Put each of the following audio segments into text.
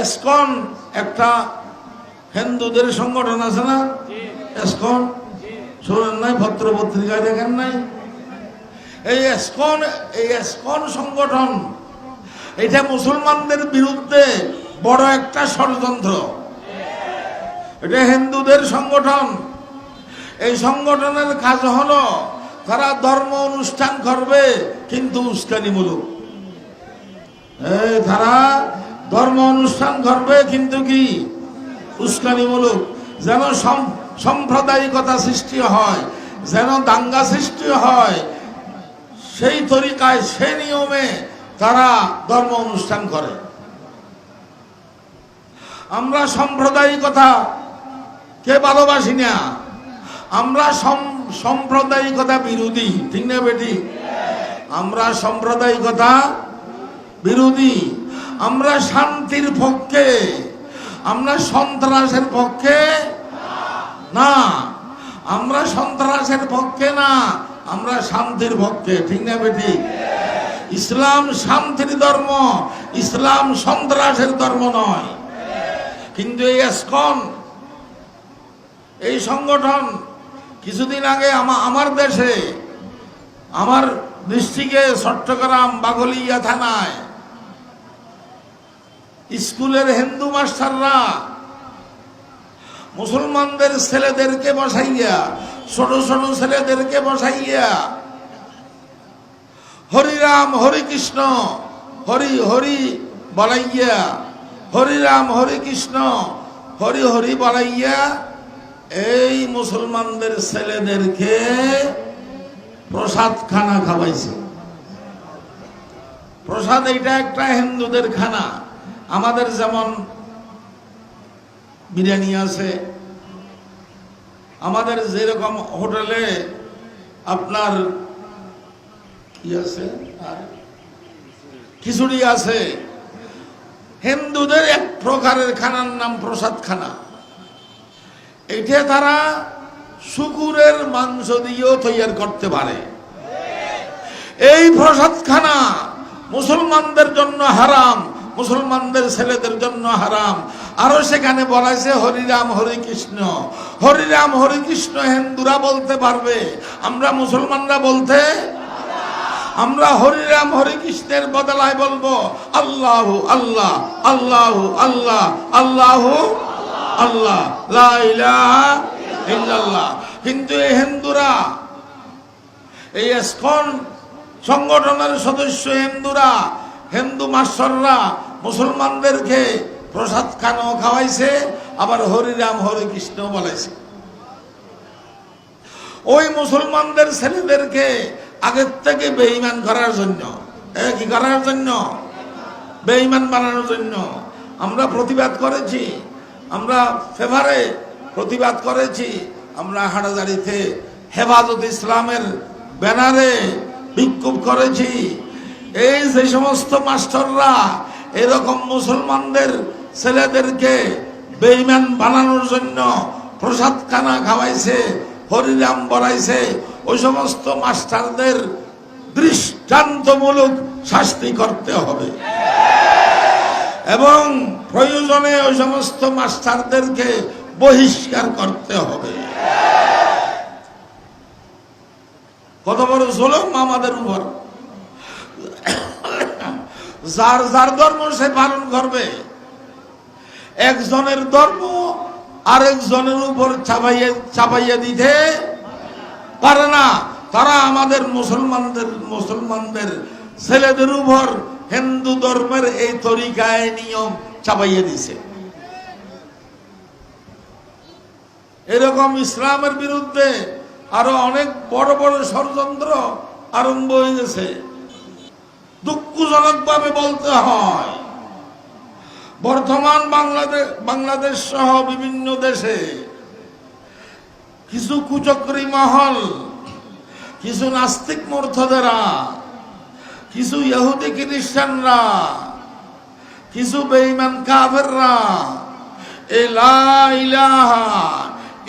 এসকন একটা হিন্দুদের সংগঠন আছে না? এসকন? শোনেন নাই পত্র পত্রিকায় দেখেন নাই? এই এসকন এই এসকন সংগঠন, এটা মুসলমানদের বিরুদ্ধে বড় একটা ষড়যন্ত্র। এটা হিন্দুদের সংগঠন। এই সংগঠনের কাজ হলো, তারা ধর্ম অনুষ্ঠান করবে, কিন্তু উস্কানিমূলক। তারা ধর্ম অনুষ্ঠান করবে কিন্তু কি? উস্কানিমূলক যেন সম- সাম্প্রদায়িকতা সৃষ্টি হয়, যেন দাঙ্গা সৃষ্টি হয়, সেই তরিকায়, সেই নিয়মে তারা ধর্ম অনুষ্ঠান করে। আমরা সাম্প্রদায়িকতা কে ভালোবাসি না? আমরা সম- সাম্প্রদায়িকতা বিরোধী, ঠিক না বেটি? আমরা সাম্প্রদায়িকতা বিরোধী। আমরা শান্তির পক্ষে, আমরা সন্ত্রাসের পক্ষে না, আমরা সন্ত্রাসের পক্ষে না, আমরা শান্তির পক্ষে, ঠিক না বেটি? ইসলাম শান্তির ধর্ম, ইসলাম সন্ত্রাসের ধর্ম নয়। কিন্তু এই এসকন, এই সংগঠন কিছুদিন আগে আমা- আমার দেশে, আমার ডিস্ট্রিক্টে চট্টগ্রাম বাগলিয়া থানায় স্কুলের হিন্দু মাস্টাররা মুসলমানদের ছেলেদেরকে বসাইয়া, ছোট ছোট ছেলেদেরকে বসাইয়া হরিরাম হরি কৃষ্ণ, হরি হরি বলাইয়া হরিরাম হরি কৃষ্ণ, হরি হরি বলাইয়া এই মুসলমানদের ছেলেদেরকে প্রসাদ খানা খাওয়াইছে। প্রসাদ এটা একটা হিন্দুদের খানা। আমাদের যেমন বিরিয়ানি আছে, আমাদের যেরকম হোটেলে আপনার কি আছে আর? খিচুড়ি আছে। হিন্দুদের এক প্রকারের খানার নাম প্রসাদ খানা এটা তারা শুকুরের মাংস দিয়েও তৈরি করতে পারে। এই প্রসাদ খানা মুসলমানদের জন্য হারাম। মুসলমানদের ছেলেদের জন্য হারাম। আরও সেখানে বলাইছে হরিরাম, হরি কৃষ্ণ। হরিরাম, হরি কৃষ্ণ হিন্দুরা বলতে পারবে। আমরা মুসলমানরা বলতে? আমরা হরিরাম, হরি কৃষ্ণের বদলায় বলব। আল্লাহ আল্লাহ আল্লাহ আল্লাহ আল্লাহ আল্লাহ। ইল্লাল্লাহ। কিন্তু এই হিন্দুরা। এই এসকন সংগঠনের সদস্য হিন্দুরা। হিন্দু মাস্টাররা। মুসলমানদেরকে প্রসাদ খানো খাওয়াইছে, আবার হরিরাম হরে কৃষ্ণ বলাইছে। ওই মুসলমানদের ছেলেদেরকে আগের থেকে বেঈমান করার জন্য কি করার জন্য? বেঈমান বানানোর জন্য। আমরা প্রতিবাদ করেছি, আমরা ফেভারে প্রতিবাদ করেছি, আমরা হাটাজারিতে হেফাজত ইসলামের ব্যানারে বিক্ষোভ করেছি। এই যে সমস্ত মাস্টাররা এরকম মুসলমানদের ছেলেদেরকে বেঈমান বানানোর জন্য প্রসাদ খানা খাওয়াইছে হরিরাম বলাইছে ওই সমস্ত মাস্টারদের দৃষ্টান্তমূলক শাস্তি করতে হবে। এবং প্রয়োজনে ওই সমস্ত মাস্টারদেরকে বহিষ্কার করতে হবে। কত বড় জুলুম আমাদের উপর। যার যার ধর্ম সে পালন করবে। একজনের ধর্ম আরেকজনের উপর চাপাইয়ে চাপাইয়ে দিতে পারে না। তারা আমাদের মুসলমানদের মুসলমানদের ছেলেদের উপর হিন্দু ধর্মের এই তরিকায় নিয়ম চাপাইয়ে দিছে। এরকম ইসলামের বিরুদ্ধে আরও অনেক বড় বড় ষড়যন্ত্র আরম্ভ হয়ে গেছে। দুঃখজনক ভাবে বলতে হয়। বর্তমান বাংলাদেশ বাংলাদেশ সহ বিভিন্ন দেশে কিছু কুচক্রী মহল, কিছু নাস্তিক মূর্খদেরা কিছু ইহুদি খ্রিস্টানরা, কিছু বেঈমান কাফেররা এই লা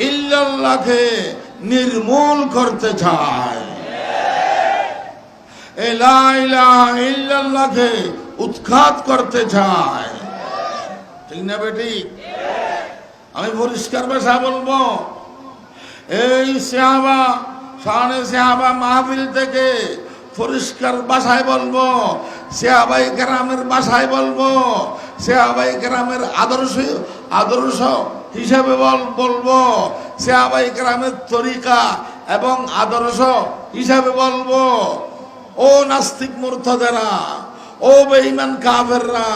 ইল্লাল্লাহকে নির্মূল করতে চায়। ইলাহা উৎখাত করতে চায়। ঠিক না বেটি? আমি পরিষ্কার ভাষা বলব, এই সেহাবা শাহানে সেহাবা মাহফিল থেকে পরিষ্কার ভাষায় বলব সেহাবাই গ্রামের ভাষায় বলব সেহাবাই গ্রামের আদর্শ আদর্শ হিসেবে বল, বলব সেহাবাই গ্রামের তরিকা এবং আদর্শ হিসাবে বলব। ও নাস্তিক মূর্খদেরা, ও বেঈমান কাফেররা,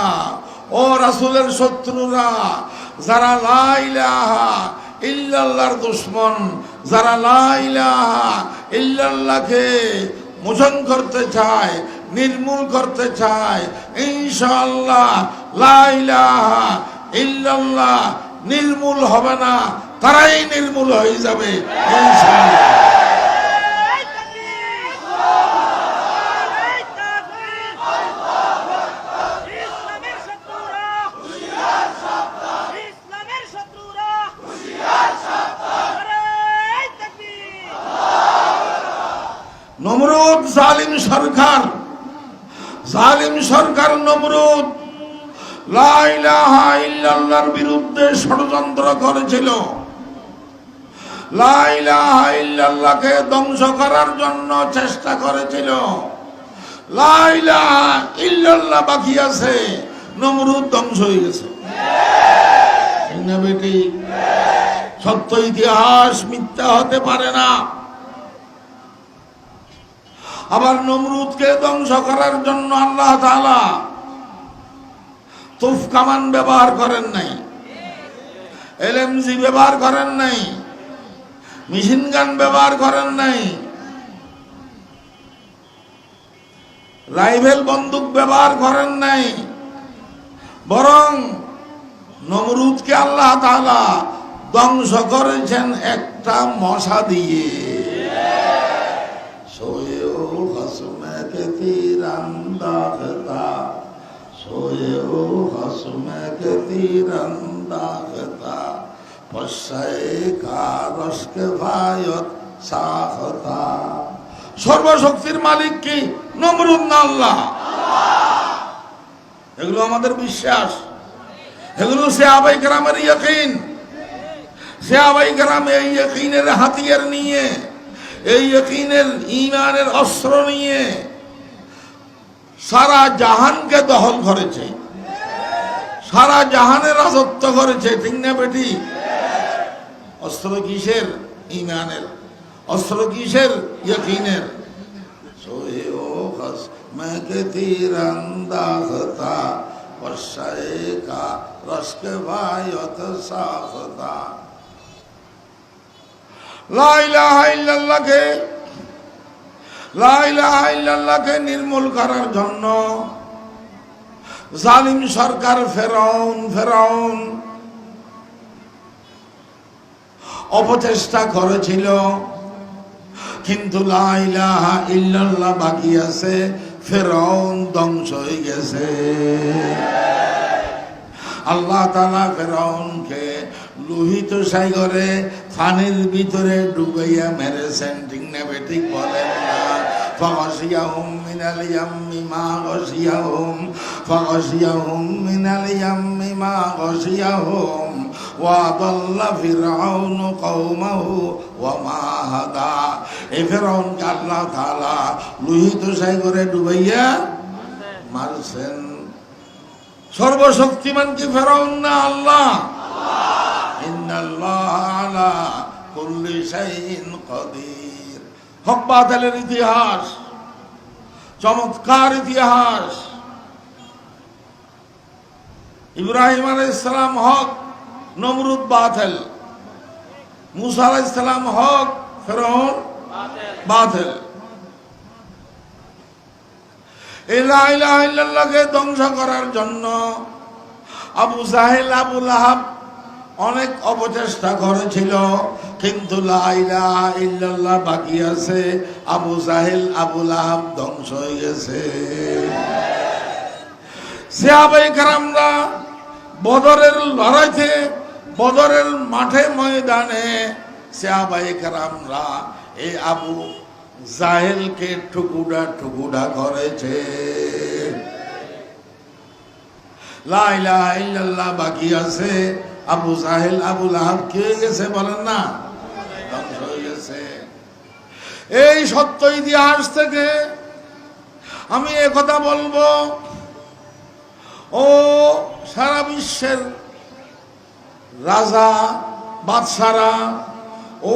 ও রাসুলের শত্রুরা, যারা লা ইলাহা ইল্লাল্লাহর দুশ্মন, যারা লা ইলাহা ইল্লাল্লাহকে মোচন করতে চায়, নির্মূল করতে চায়, ইনশাআল্লাহ লাইলাহা ইল্লাল্লাহ নির্মূল হবে না, তারাই নির্মূল হয়ে যাবে, ইনশাআল্লাহ এই তাকবীর! এই তাকবীর! ইসলামের শত্রুরা ইসলামের শত্রুরা আরে এই তাকবীর! নমরুদ জালিম সরকার। জালিম সরকার নমরুদ। লা ইলাহা বিরুদ্ধে ষড়যন্ত্র করেছিল। লা ইলাহা ইল্লাল্লাহকে ধ্বংস করার জন্য চেষ্টা করেছিল। লা ইল্লাল্লাহ বাকি আছে, নমরুদ ধ্বংস হয়ে গেছে। সত্য ইতিহাস মিথ্যা হতে পারে না। আবার নমরুদকে ধ্বংস করার জন্য আল্লাহ তাআলা তুফ কামান ব্যবহার করেন নাই, এলএমজি ব্যবহার করেন নাই, মেশিন গান ব্যবহার করেন নাই রাইভেল বন্দুক ব্যবহার করেন নাই, বরং নমরুদকে আল্লাহ তাআলা ধ্বংস করেছেন একটা মশা দিয়ে। সোয়েও হসমে তীরান্দাখতা পশ্চায়ে কারসকে ভায়ত সাহতা সর্বশক্তির মালিক কি? নমরুদ আল্লাহ। এগুলো আমাদের বিশ্বাস। এগুলো সে আবাই গ্রামের ইয়কিন। সে আবাই গ্রামে এই ইয়কিনের হাতিয়ার নিয়ে, এই ইয়কিনের ইমানের অস্ত্র নিয়ে সারা জাহানকে দহন করেছে। সারা জাহানের রাজত্ব করেছে, ঠিক না বেটি? অস্ত্র কিসের? ইমানের অস্ত্র কিসের? ইয়কিনের। ও লাইলাহাইল্লাহকে নির্মূল করার জন্য জালিম সরকার ফেরাউন ফেরাউন অপচেষ্টা করেছিল, কিন্তু লাইলাহা ইল্লাল্লাহ বাকি আছে, ফেরাউন ধ্বংস হয়ে গেছে। আল্লাহ তালা ফেরাউনকে লোহিত সাগরে ফানির ভিতরে ডুবাইয়া মেরেছেন, ঠিক না বেঠিক বলেন فغشيهم من اليم ما غشيهم فغشيهم من اليم ما غشيهم وضل فرعون قومه وما هدى এই ফেরাউনকে আল্লাহ তাআলা লোহিত সাগরে ডুবাইয়া মারছেন সর্বশক্তিমান কি ফেরাউন না আল্লাহ ইন্নাল্লাহ আলা কুল্লি শাইইন কাদির হক বাতিলের ইতিহাস, চমৎকার ইতিহাস। ইব্রাহিম আলাইহিস ইসলাম হক, নমরুদ বাতিল। মুসা আলাইহিস সালাম হক ফেরাউন বাতিল। ইল্লাহকে ধ্বংস করার জন্য আবু সাহেল আবু লাহাব অনেক অপচেষ্টা করেছিল। কিন্তু ইল্লাল্লাহ বাকি আছে। আবু সাহেল আবু লাহাব ধ্বংস হয়ে গেছে। সিয়াবাই বদরের লড়াইতে, বদরের মাঠে ময়দানে সিয়াবাই এই আবু জাহেলকে টুকুডা টুকুডা করেছে। লা ইল্লাল্লাহ বাকি আছে। আবু সাহেল আবু লাহাব কে গেছে বলেন না? এই সত্য ইতিহাস থেকে আমি কথা বলব। ও সারা বিশ্বের রাজা, বাদশারা, ও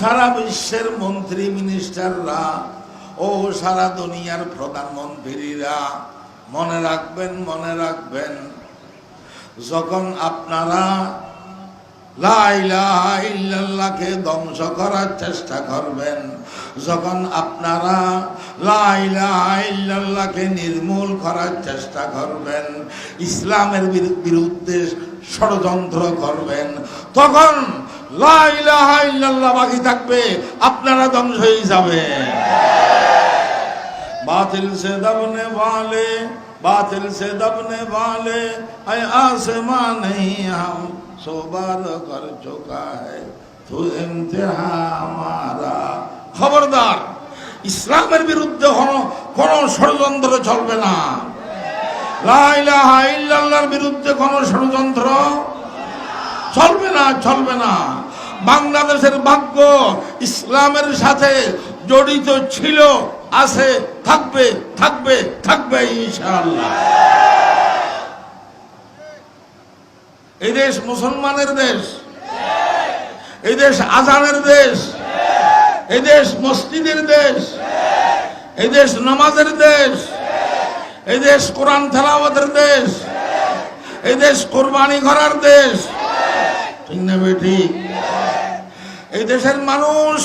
সারা বিশ্বের মন্ত্রী, মিনিস্টাররা, ও সারা দুনিয়ার প্রধানমন্ত্রীরা, মনে রাখবেন মনে রাখবেন, যখন আপনারা লা ইলাহা ইল্লাল্লাহকে ধ্বংস করার চেষ্টা করবেন যখন আপনারা লা ইলাহা ইল্লাল্লাহকে নির্মূল করার চেষ্টা করবেন ইসলামের বিরু- বিরুদ্ধে ষড়যন্ত্র করবেন তখন লা ইলাহা ইল্লাল্লাহ বাকি থাকবে আপনারা ধ্বংস হয়ে যাবে बातिल से दबने वाले बातिल से दबने वाले ऐ आसमां नहीं हम सोबार कर चुका है तू इम्तिहा हमारा খবরদার ইসলামের বিরুদ্ধে কোন কোন ষড়যন্ত্র চলবে না লা ইলাহা ইল্লাল্লাহর বিরুদ্ধে কোন ষড়যন্ত্র চলবে না চলবে না বাংলাদেশের ভাগ্য ইসলামের সাথে জড়িত ছিল আছে থাকবে থাকবে থাকবে ইনশাআল্লাহ এই দেশ মুসলমানের দেশ। এই দেশ আজানের দেশ। এই দেশ মসজিদের দেশ। এই দেশ নামাজের দেশ। এই দেশ কোরআন তেলাওয়াতের দেশ। এই দেশ কোরবানি করার দেশ। ঠিক না বেটি এই দেশের মানুষ,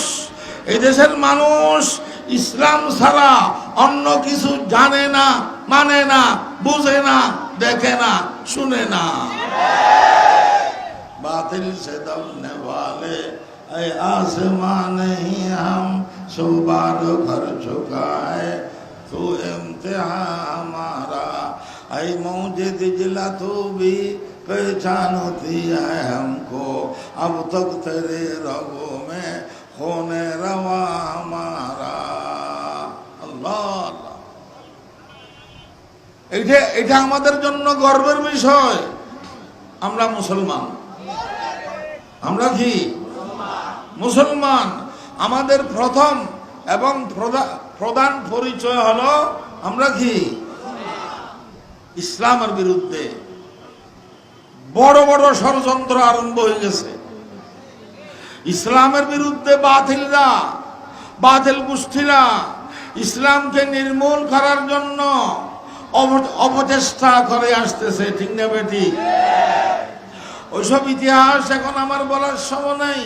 এই দেশের মানুষ ইসলাম ছাড়া অন্য কিছু জানে না মানে না, বুঝে না, দেখে না, শুনে না। बातिल से दबने वाले ऐ आसमां नहीं हम सुबार कर चुका है तू इम्तिहा हमारा ऐ मौजे दिजला तू भी पहचानती है हमको अब तक तेरे रगों में होने रवा हमारा अल्लाह अल्लाह এটা এটা আমাদের জন্য গর্বের বিষয় আমরা মুসলমান। আমরা কি? মুসলমান। আমাদের প্রথম এবং প্রধা- প্রধান পরিচয় হলো আমরা কি? ইসলামের বিরুদ্ধে। বড় বড় ষড়যন্ত্র আরম্ভ হয়ে গেছে। ইসলামের বিরুদ্ধে বাতিলরা, বাতিল গোষ্ঠীরা ইসলামকে নির্মূল করার জন্য অপ- অপচেষ্টা করে আসতেছে, ঠিক না বেটি ওইসব ইতিহাস এখন আমার বলার সময় নাই।